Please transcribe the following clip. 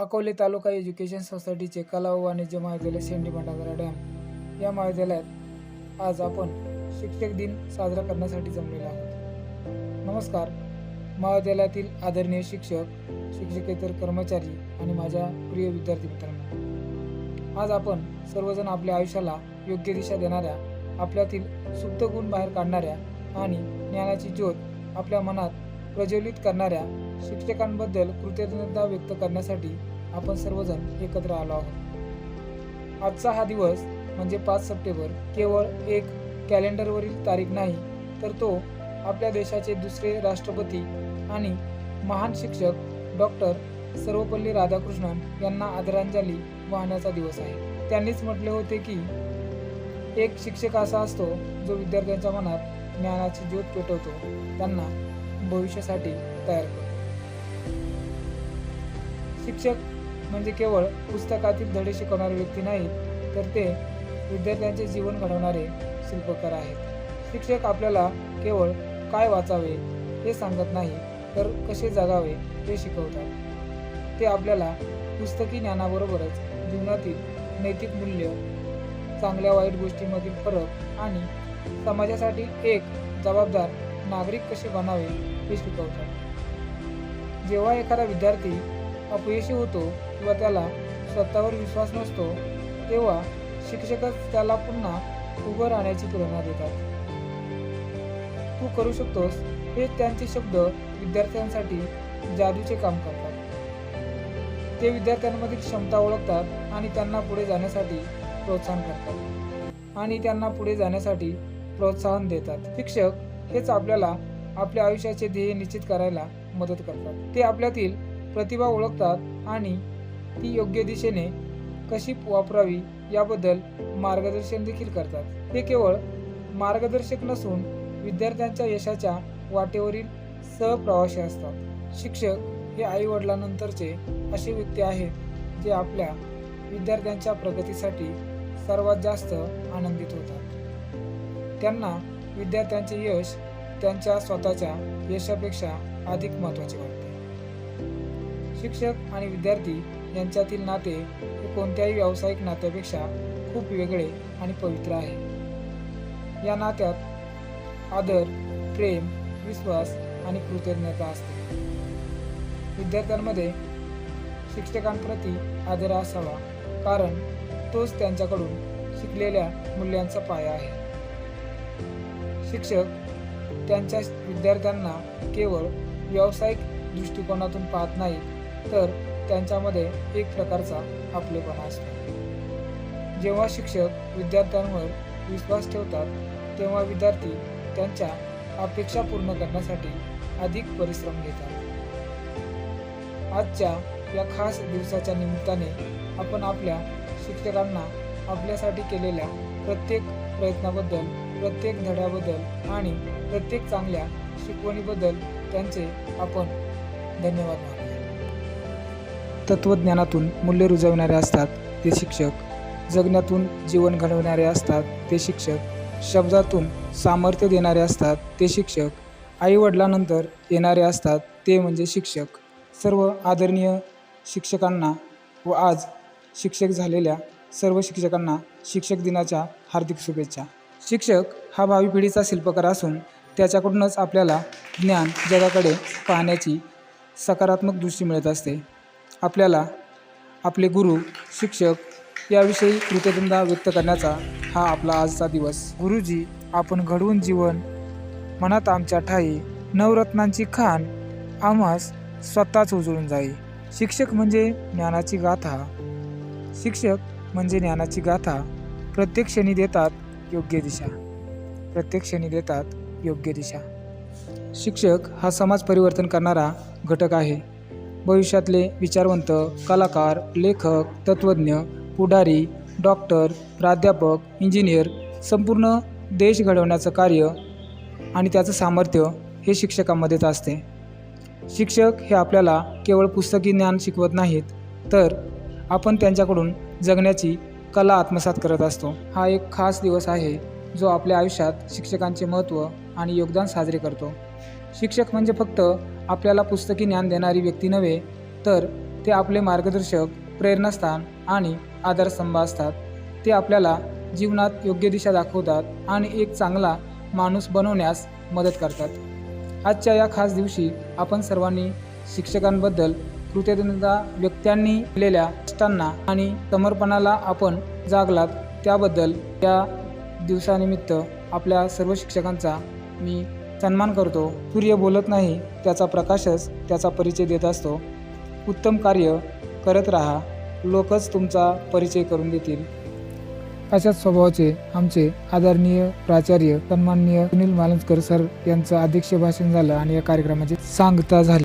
अकोले तालुका education सोसायटीचे कला व वाणिज्य महाविद्यालय शेंडी भंडारा डॅम या महाविद्यालयात आज आपण शिक्षक दिन साजरा करण्यासाठी जमलेलो आहोत. नमस्कार. महाविद्यालयातील आदरणीय शिक्षक शिक्षकेतर कर्मचारी आणि माझ्या प्रिय विद्यार्थी मित्रांनो आज आपण सर्वजण आपल्या आयुष्याला योग्य दिशा देणाऱ्या आपल्यातील सुप्त गुण बाहेर काढणाऱ्या आणि ज्ञानाची ज्योत आपल्या मनात प्रज्वलित करणाऱ्या शिक्षकांबद्दल कृतज्ञता व्यक्त करण्यासाठी आपण सर्वजण एकत्र आलो आहोत. आजचा हा दिवस म्हणजे पाच सप्टेंबर केवळ एक कॅलेंडरवरील तारीख नाही तर तो आपल्या देशाचे दुसरे राष्ट्रपती आणि महान शिक्षक डॉक्टर सर्वपल्ली राधाकृष्णन यांना आदरांजली वाहण्याचा दिवस आहे. त्यांनीच म्हटले होते की एक शिक्षक असा असतो जो विद्यार्थ्यांच्या मनात ज्ञानाची ज्योत पेटवतो. त्यांना भविष्यासाठी तयार करतो शिक्षक म्हणजे केवळ पुस्तकातील धडे शिकवणारे व्यक्ती नाहीत तर ते विद्यार्थ्यांचे जीवन घडवणारे शिल्पकार आहेत. शिक्षक आपल्याला केवळ काय वाचावे हे सांगत नाही तर कसे जगावे हे शिकवतात. ते आपल्याला पुस्तकी ज्ञानाबरोबरच जीवनातील नैतिक मूल्य चांगल्या वाईट गोष्टींमधील फरक आणि समाजासाठी एक जबाबदार नागरिक कसे बनावे हे शिकवतात. जेव्हा एखादा विद्यार्थी अपयशी होतो किंवा त्याला स्वतःवर विश्वास नसतो तेव्हा शिक्षकच त्याला पुन्हा उभं राहण्याची प्रेरणा देतात. तू करू शकतोस हे त्यांचे शब्द विद्यार्थ्यांसाठी जादूचे काम करतात. ते विद्यार्थ्यांमधील क्षमता ओळखतात आणि त्यांना पुढे जाण्यासाठी प्रोत्साहन करतात. आणि त्यांना पुढे जाण्यासाठी प्रोत्साहन देतात. शिक्षक हेच आपल्याला आपल्या आयुष्याचे ध्येय निश्चित करायला मदत करतात. ते आपल्यातील प्रतिभा ओळखतात आणि ती योग्य दिशेने कशी वापरावी याबद्दल मार्गदर्शन देखील करतात. ते केवळ मार्गदर्शक नसून विद्यार्थ्यांच्या यशाच्या वाटेवरील सहप्रवाशी असतात. शिक्षक हे आई वडिलांनंतरचे असे व्यक्ती आहेत जे आपल्या विद्यार्थ्यांच्या प्रगतीसाठी सर्वात जास्त आनंदित होतात. त्यांना विद्यार्थ्यांचे यश त्यांच्या स्वतःच्या यशापेक्षा अधिक महत्त्वाचे वाटते. शिक्षक आणि विद्यार्थी यांच्यातील नाते हे कोणत्याही व्यावसायिक नात्यापेक्षा खूप वेगळे आणि पवित्र आहे. या नात्यात आदर प्रेम विश्वास आणि कृतज्ञता असते. विद्यार्थ्यांमध्ये शिक्षकांप्रती आदर असावा कारण तोच त्यांच्याकडून शिकलेल्या मूल्यांचा पाया आहे. शिक्षक त्यांच्या विद्यार्थ्यांना केवळ व्यावसायिक दृष्टिकोनातून पाहत नाहीत तर त्यांच्यामध्ये एक प्रकारचा आपलेपणा असतो. जेव्हा शिक्षक विद्यार्थ्यांवर विश्वास ठेवतात तेव्हा विद्यार्थी त्यांच्या अपेक्षा पूर्ण करण्यासाठी अधिक परिश्रम घेतात. आजच्या या खास दिवसाच्या निमित्ताने आपण आपल्या शिक्षकांना आपल्यासाठी केलेल्या प्रत्येक प्रयत्नाबद्दल प्रत्येक धड्याबद्दल आणि प्रत्येक चांगल्या शिकवणीबद्दल त्यांचे आपण धन्यवाद मानूया तत्त्वज्ञानातून मूल्य रुजवणारे असतात ते शिक्षक. जगण्यातून जीवन घडवणारे असतात ते शिक्षक. शब्दातून सामर्थ्य देणारे असतात ते शिक्षक. आईवडिलानंतर येणारे असतात ते म्हणजे शिक्षक. सर्व आदरणीय शिक्षकांना व आज शिक्षक झालेल्या सर्व शिक्षकांना शिक्षक दिनाच्या हार्दिक शुभेच्छा. शिक्षक हा भावी पिढीचा शिल्पकार असून त्याच्याकडूनच आपल्याला ज्ञान जगाकडे पाहण्याची सकारात्मक दृष्टी मिळत असते. आपल्याला आपले गुरु शिक्षक याविषयी कृतज्ञता व्यक्त करण्याचा हा आपला आजचा दिवस. गुरुजी आपण घडवून जीवन मनात आमच्या ठाई नवरत्नांची खाण आम्हास स्वतःच उजळून जाई. शिक्षक म्हणजे ज्ञानाची गाथा. शिक्षक म्हणजे ज्ञानाची गाथा. प्रत्येक क्षणी देतात योग्य दिशा. प्रत्येक क्षणी देतात योग्य दिशा. शिक्षक हा समाज परिवर्तन करणारा घटक आहे. भविष्यातले विचारवंत कलाकार लेखक तत्त्वज्ञ पुढारी डॉक्टर प्राध्यापक इंजिनियर संपूर्ण देश घडवण्याचं कार्य आणि त्याचं सामर्थ्य हे शिक्षकांमध्येच असते. शिक्षक हे आपल्याला केवळ पुस्तकी ज्ञान शिकवत नाहीत तर आपण त्यांच्याकडून जगण्याची कला आत्मसात करत असतो. हा एक खास दिवस आहे जो आपल्या आयुष्यात शिक्षकांचे महत्त्व आणि योगदान साजरे करतो. शिक्षक म्हणजे फक्त आपल्याला पुस्तकी ज्ञान देणारी व्यक्ती नव्हे तर ते आपले मार्गदर्शक प्रेरणास्थान आणि आधारस्तंभ असतात. ते आपल्याला जीवनात योग्य दिशा दाखवतात आणि एक चांगला माणूस बनवण्यास मदत करतात. आजच्या या खास दिवशी आपण सर्वांनी शिक्षकांबद्दल कृतज्ञता व्यक्त्यांनी केलेल्या कष्टांना आणि समर्पणाला आपण जागलात त्याबद्दल या दिवसानिमित्त आपल्या सर्व शिक्षकांचा मी सन्मान करतो. सूर्य बोलत नाही त्याचा प्रकाशच त्याचा परिचय देत असतो. उत्तम कार्य करत राहा लोकच तुमचा परिचय करून देतील. अशाच स्वभावाचे आमचे आदरणीय प्राचार्य सन्माननीय सुनील मालंजकर सर यांचं अध्यक्ष भाषण झालं आणि या कार्यक्रमाची सांगता झाली.